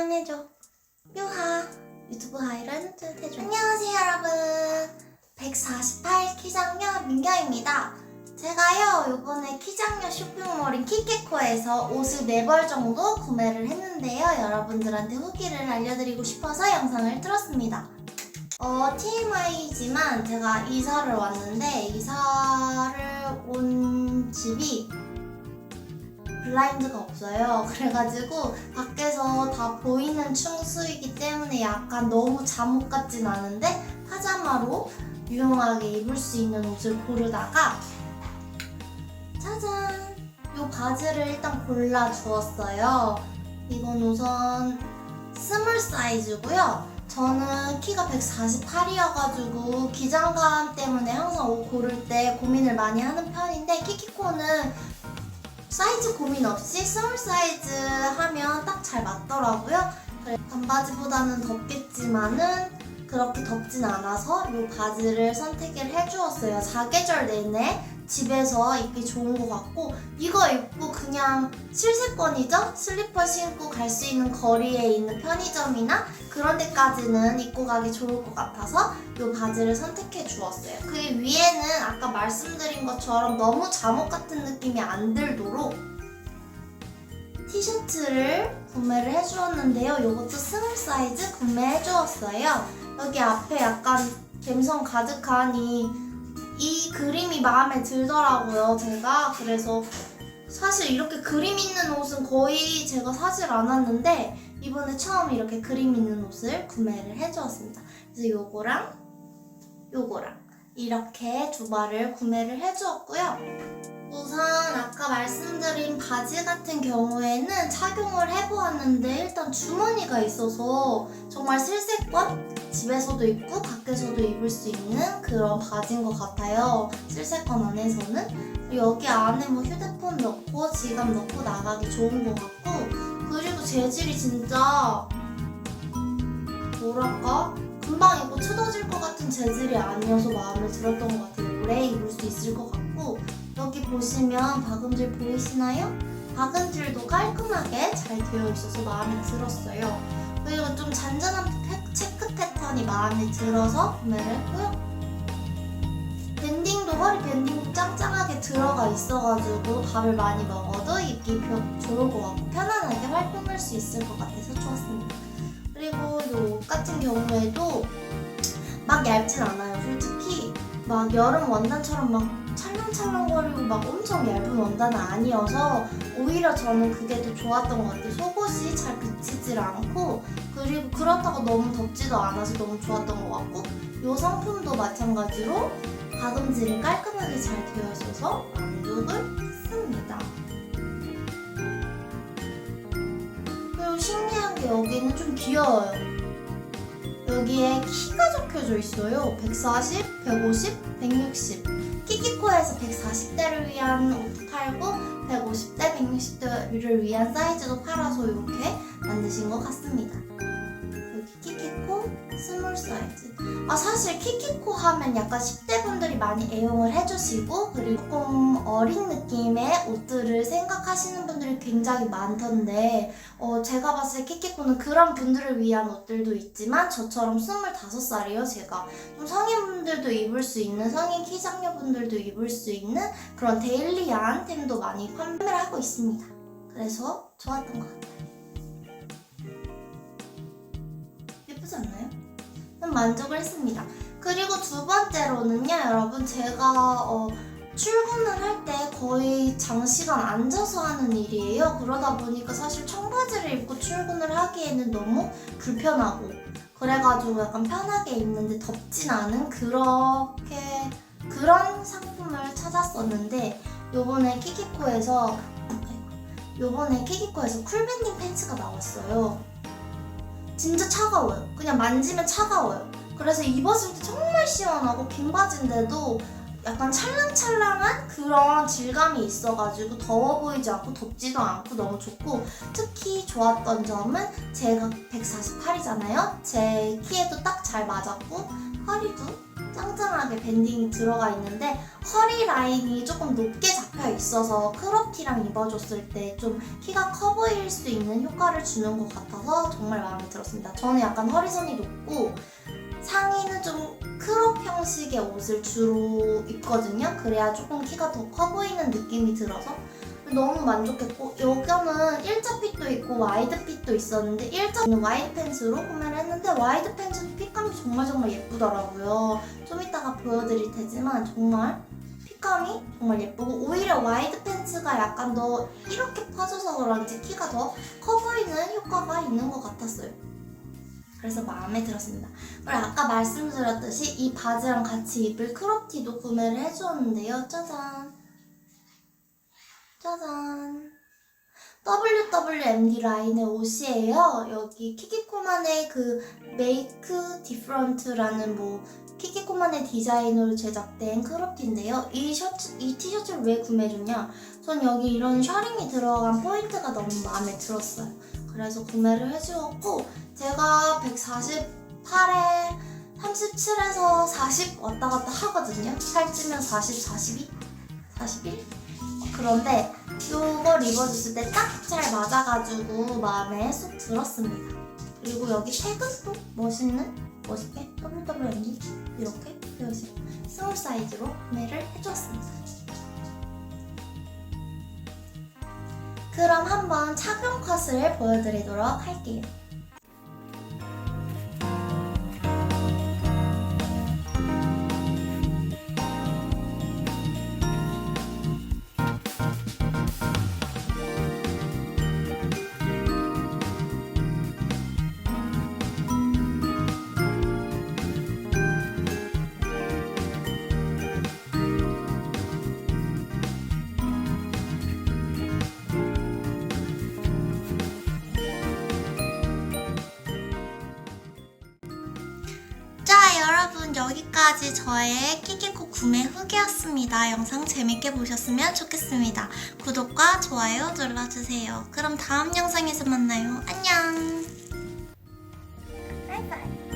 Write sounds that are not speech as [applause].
안녕해줘. 묘하. 유튜브 하이라는 뜻 해줘. 안녕하세요, 여러분. 148 키장녀 민경입니다. 제가요, 요번에 키장녀 쇼핑몰인 키케코에서 옷을 4벌 정도 구매를 했는데요. 여러분들한테 후기를 알려드리고 싶어서 영상을 틀었습니다. 어, TMI지만 제가 이사를 왔는데, 이사를 온 집이 블라인드가 없어요. [laughs] 그래가지고 밖에서 다 보이는 충수이기 때문에 약간 너무 잠옷 같진 않은데 파자마로 유용하게 입을 수 있는 옷을 고르다가 짜잔! 이 바지를 일단 골라 주었어요. 이건 우선 스몰 사이즈고요. 저는 키가 148이어가지고 기장감 때문에 항상 옷 고를 때 고민을 많이 하는 편인데 키키코는 사이즈 고민 없이 스몰 사이즈 하면 딱 잘 맞더라고요. 반바지보다는 덥겠지만은 그렇게 덥진 않아서 이 바지를 선택을 해주었어요. 사계절 내내 집에서 입기 좋은 것 같고 이거 입고 그냥 실세권이죠? 슬리퍼 신고 갈 수 있는 거리에 있는 편의점이나 그런 데까지는 입고 가기 좋을 것 같아서 이 바지를 선택해 주었어요. 그 위에는 아까 말씀드린 것처럼 너무 잠옷 같은 느낌이 안 들도록 티셔츠를 구매를 해주었는데요. 이것도 스몰 사이즈 구매해 주었어요. 여기 앞에 약간 감성 가득한 이, 이 그림이 마음에 들더라고요. 제가 그래서 사실 이렇게 그림 있는 옷은 거의 제가 사질 않았는데 이번에 처음 이렇게 그림 있는 옷을 구매를 해주었습니다. 그래서 요거랑 요거랑 이렇게 두 발을 구매를 해주었고요. 우선 아까 말씀드린 바지 같은 경우에는 착용을 해보았는데 일단 주머니가 있어서 정말 실세권 집에서도 입고 밖에서도 입을 수 있는 그런 바지인 것 같아요. 실세권 안에서는 여기 안에 뭐 휴대폰 넣고 지갑 넣고 나가기 좋은 것 같고 그리고 재질이 진짜 뭐랄까 금방 입고 뜯어질 것 같은 재질이 아니어서 마음에 들었던 것 같아요. 오래 입을 수 있을 것 같고 여기 보시면 박음질 보이시나요? 박음질도 깔끔하게 잘 되어 있어서 마음에 들었어요. 그리고 좀 잔잔한 패- 체크 패턴이 마음에 들어서 구매를 했고요. 밴딩도 허리 밴딩도 짱짱하게 들어가 있어가지고 밥을 많이 먹어도 입기 펴- 좋을 것 같고 편안하게 활동할 수 있을 것 같아서 좋았습니다. 그리고 이 옷 같은 경우에도 막 얇진 않아요. 솔직히 막 여름 원단처럼 막 찰랑찰랑거리고 막 엄청 얇은 원단은 아니어서 오히려 저는 그게 더 좋았던 것 같아요. 속옷이 잘 비치질 않고 그리고 그렇다고 너무 덥지도 않아서 너무 좋았던 것 같고 이 상품도 마찬가지로 박음질이 깔끔하게 잘 되어 있어서 만족을 했습니다. 그리고 신기한 게 여기는 좀 귀여워요. 여기에 키가 적혀져 있어요. 140, 150, 160. 키키코에서 140대를 위한 옷도 팔고 150대, 160대를 위한 사이즈도 팔아서 이렇게 만드신 것 같습니다. 여기 키키코 스몰 사이즈. 아 사실 키키코 하면 약간 10대 분들이 많이 애용을 해주시고 그리고 조금 어린 느낌의 옷들을 생각하시는 분들이 굉장히 많던데 어, 제가 봤을 때 키키코는 그런 분들을 위한 옷들도 있지만 저처럼 25살이요 제가 좀 성인분들도 입을 수 있는 성인 키장녀분들도 입을 수 있는 그런 데일리한 템도 많이 판매를 하고 있습니다. 그래서 좋았던 것 같아요. 예쁘지 않나요? 좀 만족을 했습니다. 그리고 두 번째로는요, 여러분 제가 어, 출근을 할 때 거의 장시간 앉아서 하는 일이에요. 그러다 보니까 사실 청바지를 입고 출근을 하기에는 너무 불편하고 그래가지고 약간 편하게 입는데 덥진 않은 그렇게 그런 상품을 찾았었는데 요번에 키키코에서 요번에 키키코에서 쿨밴딩 팬츠가 나왔어요. 진짜 차가워요. 그냥 만지면 차가워요. 그래서 입었을 때 정말 시원하고 긴 바지인데도 약간 찰랑찰랑한 그런 질감이 있어가지고 더워 보이지 않고 덥지도 않고 너무 좋고 특히 좋았던 점은 제가 148이잖아요. 제 키에도 딱 잘 맞았고 허리도 짱짱하게 밴딩이 들어가 있는데 허리 라인이 조금 높게 잡혀 있어서 크롭티랑 입어줬을 때 좀 키가 커 보일 수 있는 효과를 주는 것 같아서 정말 마음에 들었습니다. 저는 약간 허리선이 높고 상의는 좀 크롭 형식의 옷을 주로 입거든요. 그래야 조금 키가 더 커 보이는 느낌이 들어서 너무 만족했고 여기는 일자 핏도 있고 와이드 핏도 있었는데 일자는 와이드 팬츠로 구매를 했는데 와이드 팬츠도 핏감이 정말 정말 예쁘더라고요. 좀 이따가 보여드릴 테지만 정말 핏감이 정말 예쁘고 오히려 와이드 팬츠가 약간 더 이렇게 퍼져서 그런지 키가 더 커 보이는 효과가 있는 것 같았어요. 그래서 마음에 들었습니다. 그리고 아까 말씀드렸듯이 이 바지랑 같이 입을 크롭티도 구매를 해주었는데요. 짜잔. 짜잔. WWMD 라인의 옷이에요. 여기 키키코만의 그 메이크 디프런트라는 뭐 키키코만의 디자인으로 제작된 크롭티인데요. 이 셔츠, 이 티셔츠를 왜 구매해줬냐? 전 여기 이런 셔링이 들어간 포인트가 너무 마음에 들었어요. 그래서 구매를 해주었고 제가 148에 37에서 40 왔다 갔다 하거든요. 살찌면 40, 42, 41? 그런데 이걸 입어줬을 때 딱 잘 맞아가지고 마음에 쏙 들었습니다. 그리고 여기 태그도 멋있는 멋있게 WWMD 이렇게 되어있어요. 스몰 사이즈로 구매를 해주었습니다. 그럼 한번 착용 컷을 보여드리도록 할게요. 지금까지 저의 키키코 구매 후기였습니다. 영상 재밌게 보셨으면 좋겠습니다. 구독과 좋아요 눌러주세요. 그럼 다음 영상에서 만나요. 안녕! 바이바이!